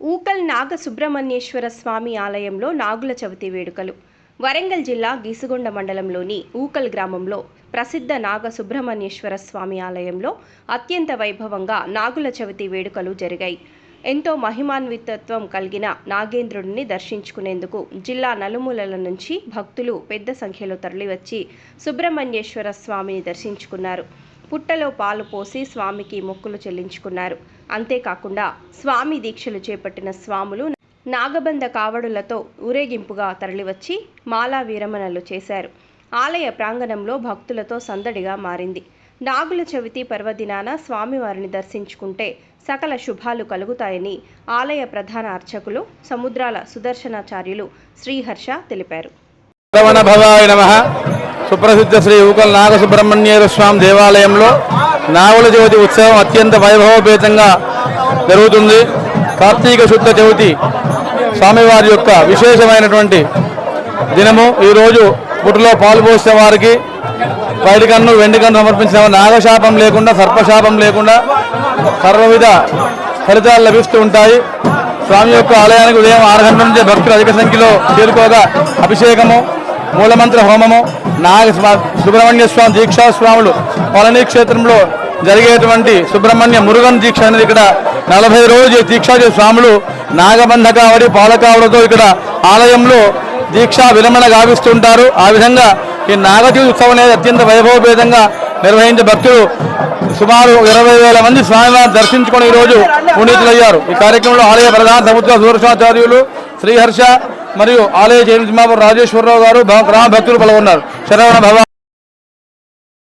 ఊకల్ నాగ సుబ్రహ్మణ్యేశ్వర స్వామి ఆలయంలో నాగుల చవితి వేడుకలు. వరంగల్ జిల్లా గీసుగొండ మండలంలోని ఊకల్ గ్రామంలో ప్రసిద్ధ నాగ సుబ్రహ్మణ్యేశ్వర స్వామి ఆలయంలో అత్యంత వైభవంగా నాగుల చవితి వేడుకలు జరిగాయి. ఎంతో మహిమాన్వితత్వం కలిగిన నాగేంద్రుడిని దర్శించుకునేందుకు జిల్లా నలుమూలల నుంచి భక్తులు పెద్ద సంఖ్యలో తరలివచ్చి సుబ్రహ్మణ్యేశ్వర స్వామిని దర్శించుకున్నారు. పుట్టలో పాలు పోసి స్వామికి మొక్కులు చెల్లించుకున్నారు. అంతేకాకుండా స్వామి దీక్షలు చేపట్టిన స్వాములు నాగబంధ కావడులతో ఊరేగింపుగా తరలివచ్చి మాలా విరమణలు చేశారు. ఆలయ ప్రాంగణంలో భక్తులతో సందడిగా మారింది. నాగుల చవితి పర్వదినాన స్వామివారిని దర్శించుకుంటే సకల శుభాలు కలుగుతాయని ఆలయ ప్రధాన అర్చకులు సముద్రాల సుదర్శనాచార్యులు శ్రీహర్ష తెలిపారు. సుప్రసిద్ధ శ్రీ ఊకల్ నాగసుబ్రహ్మణ్యేర స్వామి దేవాలయంలో నాగుల చవితి ఉత్సవం అత్యంత వైభవపేతంగా జరుగుతుంది. కార్తీక శుద్ధ చవితి స్వామివారి యొక్క విశేషమైనటువంటి దినము. ఈరోజు పుట్టులో పాలు పోసే వారికి పైడి కన్ను వెండి కన్ను సమర్పించిన నాగశాపం లేకుండా సర్పశాపం లేకుండా సర్వవిధ ఫలితాలు లభిస్తూ ఉంటాయి. స్వామి యొక్క ఆలయానికి ఉదయం ఆరు గంటల నుంచి భక్తులు అధిక సంఖ్యలో చేరుకోగా అభిషేకము మూలమంత్ర హోమము నాగ సుబ్రహ్మణ్య స్వామి దీక్షా స్వాములు పళని క్షేత్రంలో జరిగేటువంటి సుబ్రహ్మణ్య మురుగన్ దీక్ష అనేది ఇక్కడ నలభై రోజు దీక్షా స్వాములు నాగబంధ కావడి పాలకావడితో ఇక్కడ ఆలయంలో దీక్షా విరమణ గావిస్తుంటారు. ఆ విధంగా ఈ నాగచవితి ఉత్సవం అనేది అత్యంత వైభవపేతంగా నిర్వహించే భక్తులు సుమారు ఇరవై వేల మంది స్వామివారిని దర్శించుకొని ఈరోజు పునీతులయ్యారు. ఈ కార్యక్రమంలో ఆలయ ప్రధాన సముద్ర సూరసాచార్యులు శ్రీహర్ష మరియు ఆలయ జైన్ రాజేశ్వరరావు గారు గ్రామ భక్తులు పాల్గొన్నారు. శరవణ భవ